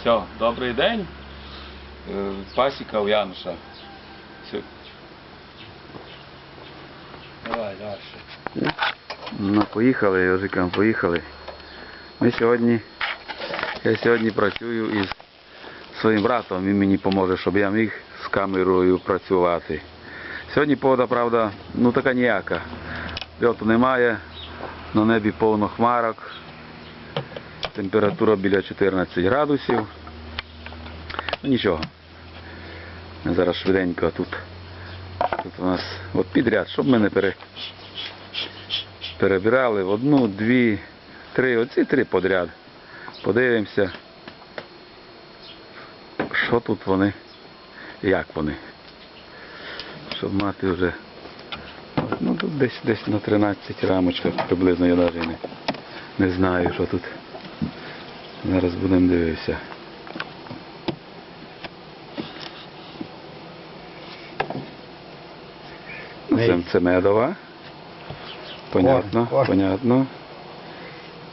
Все, добрий день. Е, Пасіка у Януша. Все. Давай, далі. Ну, поїхали, Йожикам, поїхали. Ми сьогодні, я сьогодні працюю із своїм братом, він мені поможе, щоб я міг з камерою працювати. Сьогодні погода, правда, ну така ніяка. Льоту немає, на небі повно хмарок, температура біля 14 градусів. Ну нічого. Ми зараз швиденько тут. Тут у нас от підряд, щоб ми не пере, перебирали в одну, дві, три, оці три подряд. Подивимося, що тут вони, як вони. Щоб мати вже, ну тут десь десь на 13 рамочках приблизно я навіть не, не знаю, що тут. Зараз будемо дивитися. Ну, Це, це медова. Понятно, корм. понятно.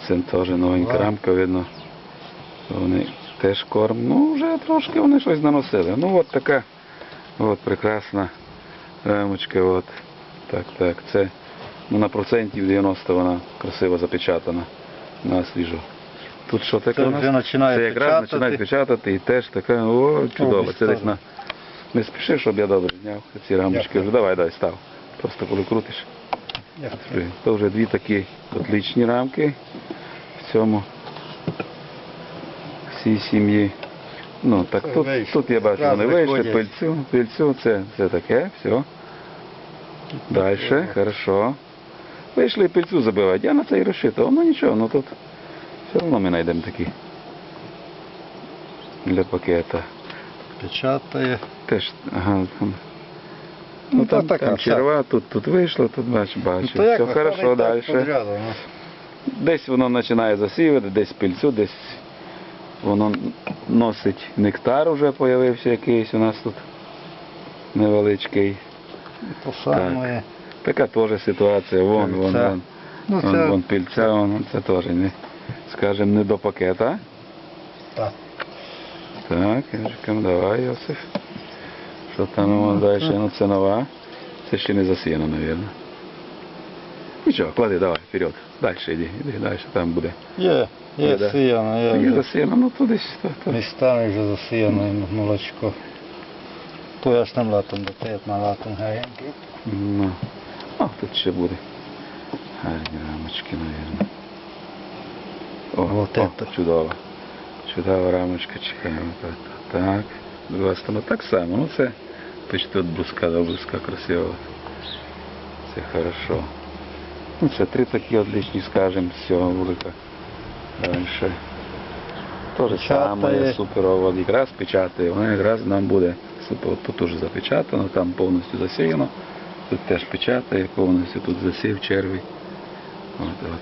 Це теж новенька рамка, видно. Вони теж корм. Ну, вже трошки вони щось наносили. Ну от така от прекрасна рамочка. От. Так, так. Це ну, на процентів 90 вона красиво запечатана на свіжу. Тут що таке? Це у нас? вже починає Це якраз печатати. починає печатати і теж така, о, чудово. Це десь на. Не спіши, щоб я добре зняв ці рамочки. Вже давай, дай, став. Просто коли крутиш. То вже дві такі отличні рамки в цьому всій сім'ї. Ну так Це тут, вийшло. тут я бачу, Раз вони вийшли, виходять. пильцю, пильцю, це, це таке, все. Далі, хорошо. Вийшли і пильцю забивають. Я на це і розчитував. Ну нічого, ну тут все одно ми знайдемо такі для пакета. печатає. Теж, ага, там. Ну, Ну, та там, така, там черва, тут, тут вийшло, тут бачу, бачу. Ну, все хорошо, далі. ну. Десь воно починає засівати, десь пильцю, десь воно носить нектар вже з'явився якийсь у нас тут невеличкий. То саме. Така теж ситуація, вон, вон, вон. Ну, вон, це- вон пильця, вон, це теж не, скажімо, не до пакета. Так. Так, Ежикам, давай, Йосиф. Що там воно далі? Ну це нова. Це ще не засіяно, мабуть. Нічого, клади, давай, вперед. Далі йди, йди, далі там буде. Є, є Да. сіяно, є. Є вже. засіяно, ну туди. То, то. Містами вже засіяно і молочко. То я ж там латом до на латом гарячий. Ну, а тут ще буде. Гарні рамочки, мабуть. О, Вот о, это. чудово. Чудова рамочка, чекаємо. Так. Друга сторона так само. Ну це почти від бруска до бруска красиво. Це хорошо. Ну це три такі отличні, скажем, з цього вулика. Дальше. То же саме, суперово. Якраз печатає. Воно якраз нам буде супер. Тут уже запечатано, там повністю засіяно. Тут теж печатає, повністю тут засів червий. От, от.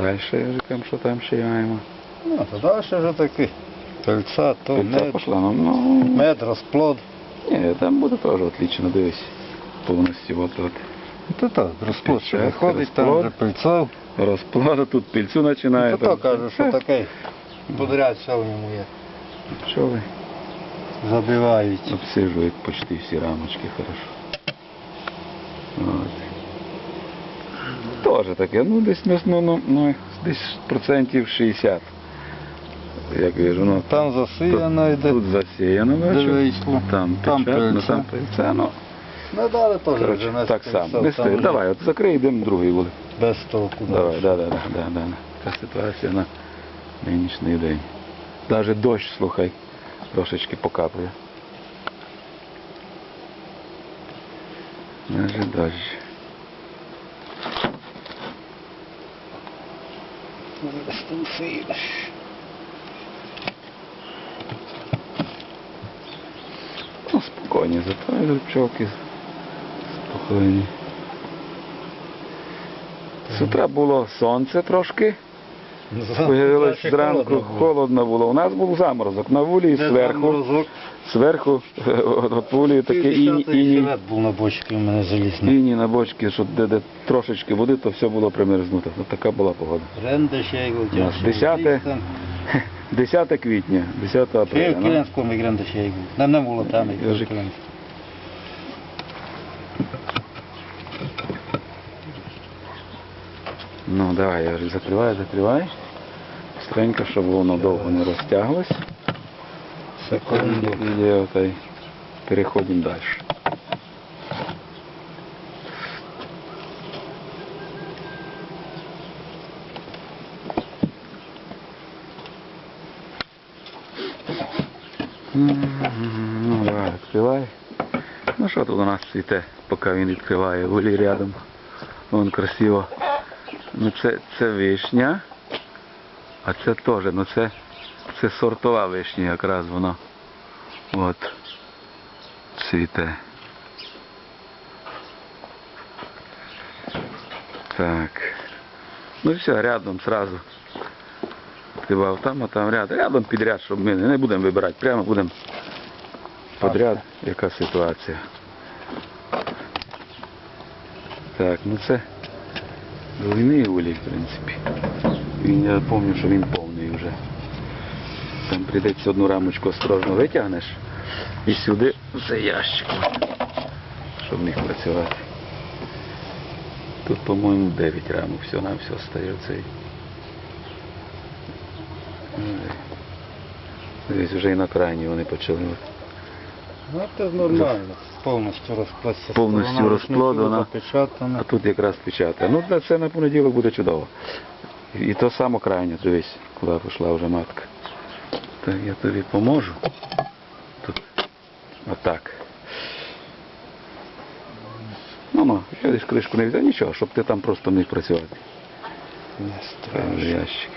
Далі Ежикам, що там ще маємо? Ну, то далі вже таки. Пильця, то Пильця мед, пішла, ну, ну, мед, розплод. ні, там буде теж отлично, дивись. Повністю от, от. То так, розплод що виходить, там вже пильцов. Розплода, тут пільцю починає. Ну, то кажу, що таке. Подряд все в ньому є. Пчоли Забивають. обсижують почти всі рамочки хорошо. От. Тоже таке, ну десь ну, ну, ну, ну, десь процентів 60. Як вижу, ну, Там засіяно йде. Тут засіяно, бачу. вийшло. Там Там печатно, пильця. там пильця, ну, Ну далі теж вже не так само. Десь там давай, от закрий, йдемо другий вулик. Без толку. Давай, да, да, да, да, да. Така ситуація на нинішній день. Навіть дощ, слухай, трошечки покапує. Навіть дощ. Там сієш. Ну, спокійні, зато пчолки. Спокійні. З утра було сонце трошки, появилось зранку, холодно було. У нас був заморозок на вулі і зверху. Зверху от, вулі таке іні, іні. був на бочці у мене залізний. іні на бочці, що де, де трошечки води, то все було примерзнуто. От така була погода. Ренде ще його У 10 10 kвітня, 10 апреля. ну. Kilenckor még rendeség volt. Nem, nem voltál még. Józsik. Kilenc. Ну, давай, я вже закривай, закривай. Стренько, щоб воно довго не розтяглось. Секунду. І переходимо далі. Ну, давай, відкривай. Ну що тут у нас цвіте, поки він відкриває, гулі рядом. Вон красиво. Ну це, це вишня. А це теж, ну це, це сортова вишня якраз воно. От. Цвіте. Так. Ну все, рядом сразу. Хіба там, а там рядом. Рядом підряд, щоб ми не будемо вибирати. Прямо будемо подряд, яка ситуація. Так, ну це двойний улій, в принципі. Він, я пам'ятаю, що він повний вже. Там прийдеться одну рамочку осторожно витягнеш і сюди за ящик, щоб міг працювати. Тут, по-моєму, 9 рамок, все на все стає цей. Десь вже і на крайні вони почали. Ну це нормально. Повністю розплодся. Повністю розплодена. А тут якраз печатає. Ну, це на понеділок буде чудово. І, то само крайнє, дивись, куди пішла вже матка. Так я тобі поможу. Тут. Отак. Ну, ну, я десь кришку не взяв, нічого, щоб ти там просто міг працювати. Не страшно. ящик.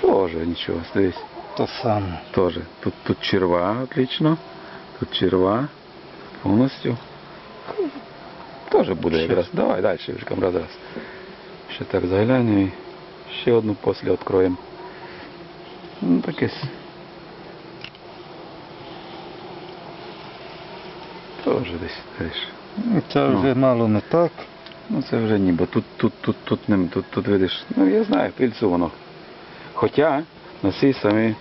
Тоже нічого, дивись. То саме. Тоже. Тут, тут черва, отлично. Тут черва. Повністю. Тоже буде якраз. Давай далі, вже зараз. Ще так заглянемо і ще одну після відкроємо. Ну таке. с- Тоже десь теж. Ну, Це Ну. вже мало не так. Ну це вже ніби. Тут, тут, тут, тут, не, тут, тут видиш. Ну я знаю, пильцю воно. Хоча на цій самій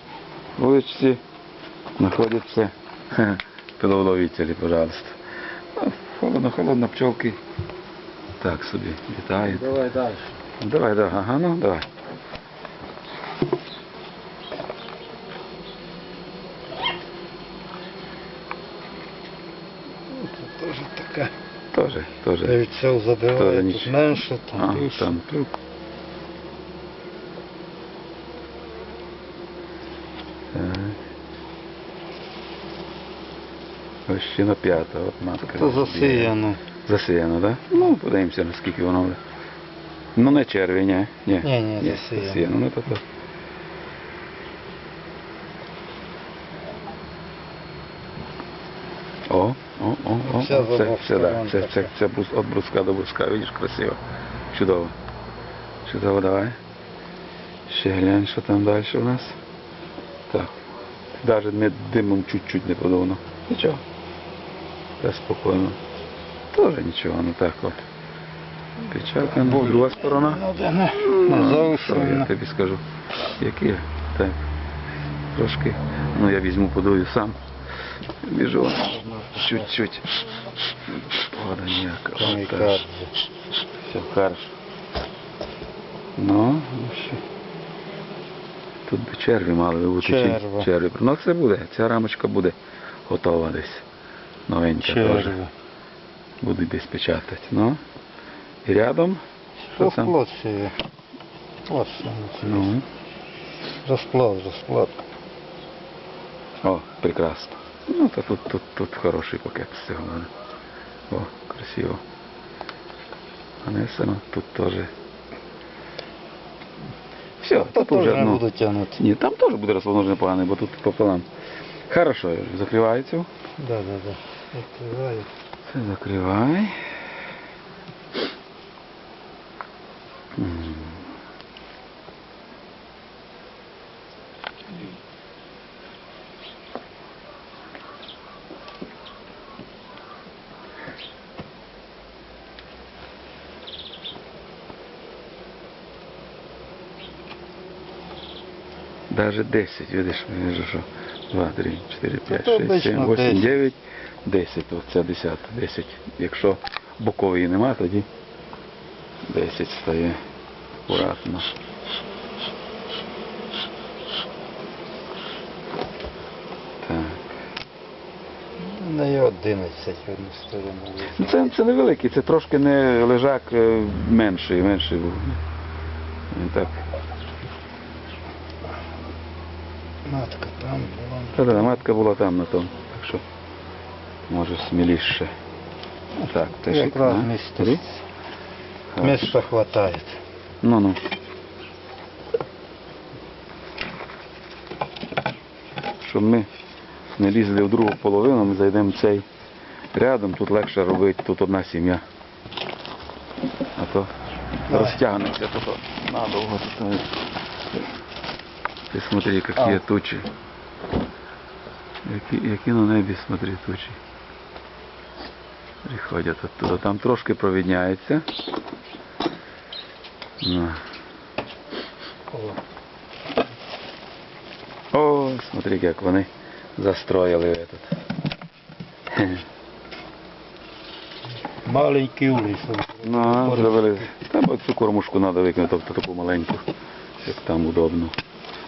вуличці знаходяться пиловловителі, пожалуйста. Ну, холодно, холодно, пчелки. Так собі літають. Давай далі. Давай, давай, ага, ну давай. Це теж таке. Тоже, тоже. Навіть це забиває Тоже тут нічого. менше, там А, більше. там. Так. Ось ще на п'ята, от матка. Це засіяно. Засіяно, так? Да? Ну, подивимося, наскільки воно буде. Ну не черві, ні. Ні, Ні, ні, засіяно. засіяно. Ну, то, то. О, о, о, о. Це, це, да, це, така. це, це от бруска до бруска, видиш, красиво. Чудово. Чудово, давай. Ще глянь, що там далі у нас. Так. Навіть не димом чуть-чуть не подовно. Нічого. Та спокійно. Тоже нічого, ну так от. Печатано. Друга сторона. Ну, Ну, я тобі скажу. Які? Так. Трошки. Ну я візьму, подую сам. Біжу. Чуть-чуть. От так. Все хорошо. Ну, ну ще. Тут би черві мали би бути. Черва. Черві. Ну це буде. Ця рамочка буде готова десь. Новенька теж. Черви. Буду десь печатати. Ну. І рядом. Що є. Ось що Ну. Розплод, розплод. О, прекрасно. Ну, то тут, тут, тут хороший пакет з цього. О, красиво. Нанесено, тут теж. Все, тут уже, теж не ну, буду тягнути. Ні, там теж буде розположений непоганий, бо тут пополам. Хорошо, я закриваю цю. Да, да, да. Відкриваю. М. Даже 10, видиш, вижу, що 2, 3, 4, 5, то 6, 7, обично 8, 10. 9, 10. Оце 10, 10. Якщо бокової нема, тоді 10 стає акуратно. Так. Не 11 в одну сторону. Ну, Це, це невеликий, це трошки не лежак е, менший, менший був. Він так. Матка там була. Та да, матка була там на тому, так що може сміліше. Так, теж Якраз місце. три. Места. Ну ну. Щоб ми не лізли в другу половину, ми зайдемо цей рядом, тут легше робити, тут одна сім'я. А то розтягнеться, то, то надовго. То... Ти смотри, які А. тучі. Які, які на небі, смотри, тучі. Приходять оттуда. Там трошки провідняється. Ну. О, смотри, як вони застроїли этот. Маленький улиц. Ну, зробили. Та бо цю кормушку треба викинути, тобто таку маленьку, як там удобно.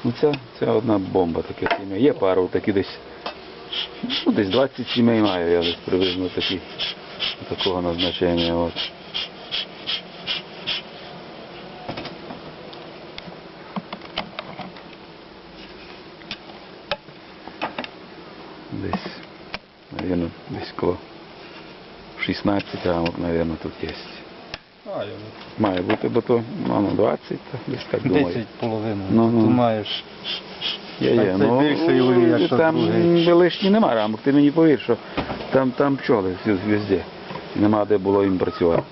Ну це, це одна бомба таке сім'я. Є пару такі десь. Ну, десь 20 сімей маю, я десь приблизно такі, такого назначення. От. Десь, наверное, десь коло 16 рамок, наверное, тут. А, Має бути, бо то ну, ну, 20, десь так думаю. 10 половиною. Ну, ну. Ти маєш. Є, є. це Ну, більше, Юрій, як там другий. лишні нема рамок, ти мені повір, що там, там пчоли всю- везде. Нема де було їм працювати.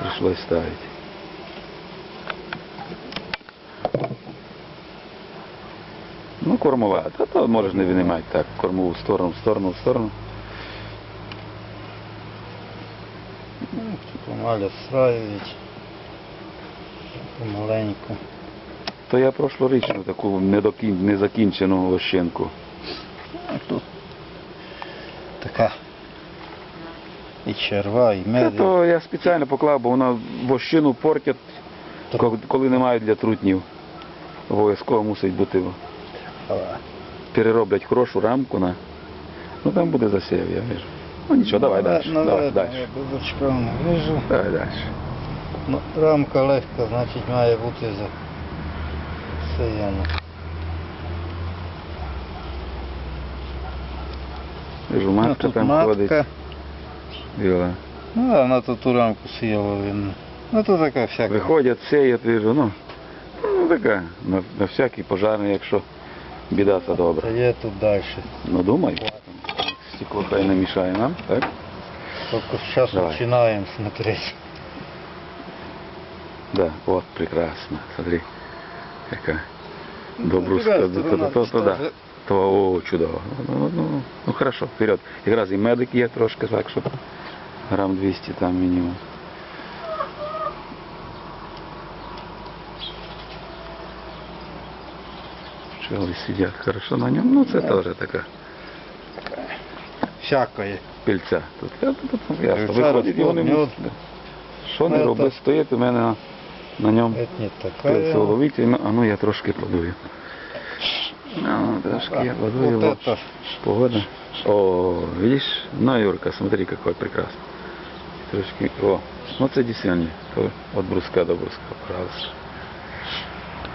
Прийшлось ставити. Ну, кормова, та то можеш не винімати так, кормову в сторону, в сторону, в сторону. Ну, Помаля встраюють. Помаленьку. То я прошлорічну таку недокін... незакінчену лощинку. А тут така і черва, і меди. то я спеціально поклав, бо вона вощину портять, ко- коли немає для трутнів. Обов'язково мусить бути. А, Перероблять хорошу рамку на. Ну там буде засів, я вижу. Ну нічого, давай далі. Ну, Давай далі. Я бубочком вижу. Давай далі. Ну, рамка легка, значить має бути за сіяно. Вижу, Ну, матка там матка. ходить. Біла. Ну, а вона тут ту рамку сіяла видно. Ну, то така всяка. Виходять, сеять, вижу, ну, ну така, на, на всякий пожарний, якщо біда, то добре. Та є тут далі. Ну думай. Стекло хай не мішає нам, так? Тільки зараз Давай. починаємо смотреть. Да, вот прекрасно. Смотри, яка добруска. другая То, то, чудово. Ну, ну, ну хорошо, вперед. Якраз і медик є трошки, так що грам 200 там мінімум. Пчели сидять хорошо на ньому. Ну це теж така Всякої. пільця. Тут, я, тут, тут ясно. Виходить, розплод, можна. Що не Ну, роби, це- стоїть у мене на, на ньому. Це не така. Пилцеловиті, ну, а ну я трошки подую. Ну, трошки я подую. Вот вот. это. Погода. О, видишь? Ну, Юрка, смотри, какой прекрасный. Трошки, о, ну це десятні. То от бруска до бруска, пожалуйста.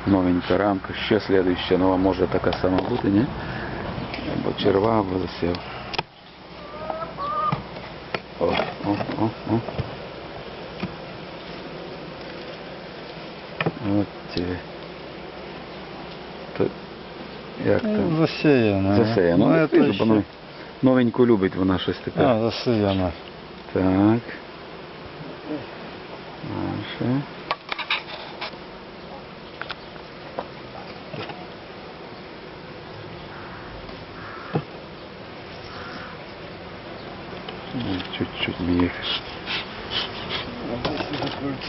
Новенька рамка, ще слідуюча нова може така сама бути, ні? Або черва, або засів. О, о, о, о. Як там? Ну, Засіяно. Засеяно. Ну, Ну, це вижу, ще. воно новеньку любить вона щось таке. А, засіяно. Так. Дальше.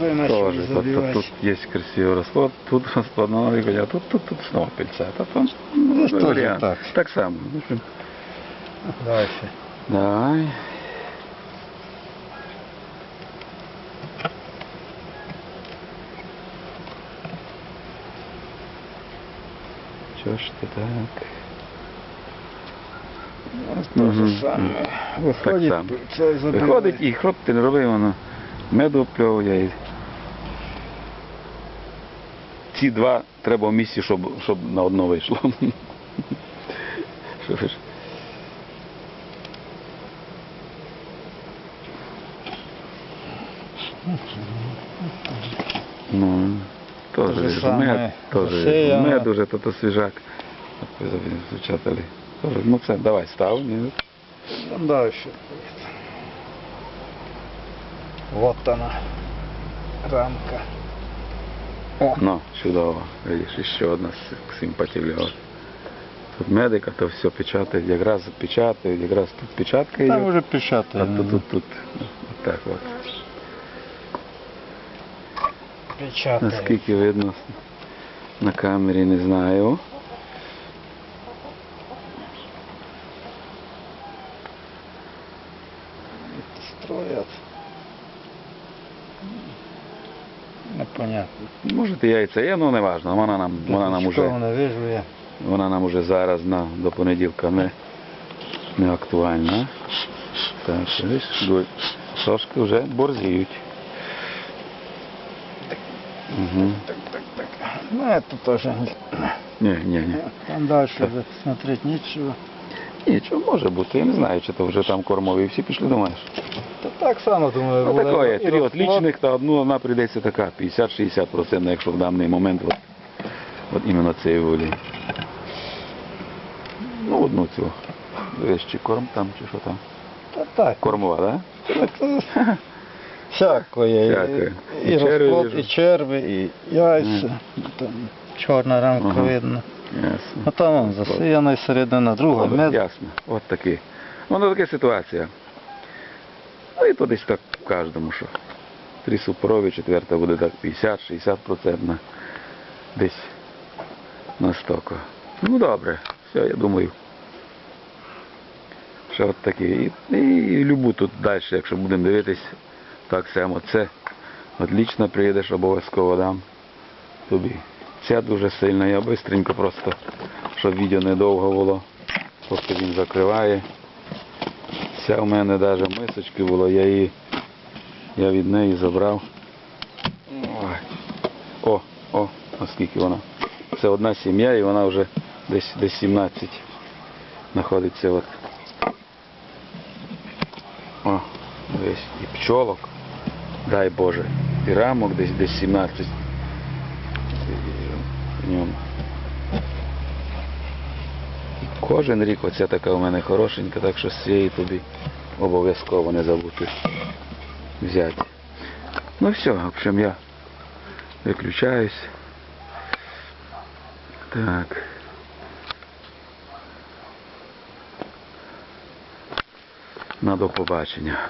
Ну, Чуть-чуть б'є. Це Тоже. Тут, тут, тут есть красивый расход, тут расход на Новый год, а тут, тут, тут снова пыльца. Это там, ну, Здесь тоже вариант. так. Так само. В общем, Дальше. Давай. Чё ж ты так? То Мгм. же саме. Виходить, само. це забиває. Виходить і хроп ти не роби, воно меду пльовує. І... ці два треба в місці, щоб, щоб на одно вийшло. Що ж? Ну, теж мед, теж мед уже, то, то свіжак. Звучатели. Ну це, давай став. Ні. Там дальше. Вот она. Рамка. О, Ну, чудово. Видиш, ще одна с- симпатільова. Тут медика, то все печатають, якраз печатають, якраз тут печатка там йде, уже а печатає. тут, тут, тут. От так от. Печатає. Наскільки видно на камері, не знаю. Строят. Непонятно. Може і яйця є, ну не важно. Вона нам, вона нам уже, вижу вона нам уже зараз на, до понеділка не, не актуальна. Так, дуй. Трошки вже борзіють. Угу. Так, так, так. Ну, это тоже. Ні, ні, ні. Там дальше уже смотреть нечего. Нічого може бути, я не знаю, чи то вже там кормові всі пішли, думаєш? Та так само, думаю, Ну буде. такое, три отличних, та одну вона прийдеться така, 50-60%, якщо в даний момент от, от іменно цієї волі. Ну, одну цю. Дивись, чи корм там, чи що там. Та так. Кормова, так? Да? Всякое. Всякое. І, І і черви розплод, і черви, і яйця. Там чорна рамка Ага. видно. Ясно. А там он засіяна середина, друга мед. Ясно. От такі. Воно така ситуація. І то десь так в кожному, що. Три супорові, четверта буде так 50-60% на десь на. Ну добре, все, я думаю. Що от такі. І, і любу тут далі, якщо будемо дивитись, так само це. Отлично приїдеш, обов'язково дам тобі. Ця дуже сильна, я бистренько просто, щоб відео недовго було. Поки він закриває. Ця в мене навіть мисочки було, я її я від неї забрав. О, о, наскільки вона. Це одна сім'я і вона вже десь десь 17 знаходиться. От. О, десь і пчолок. Дай Боже. І рамок десь десь 17 в ньому. І кожен рік оця така у мене хорошенька, так що з цієї тобі обов'язково не забути взяти. Ну все, в общем, я виключаюсь. Так. На до побачення.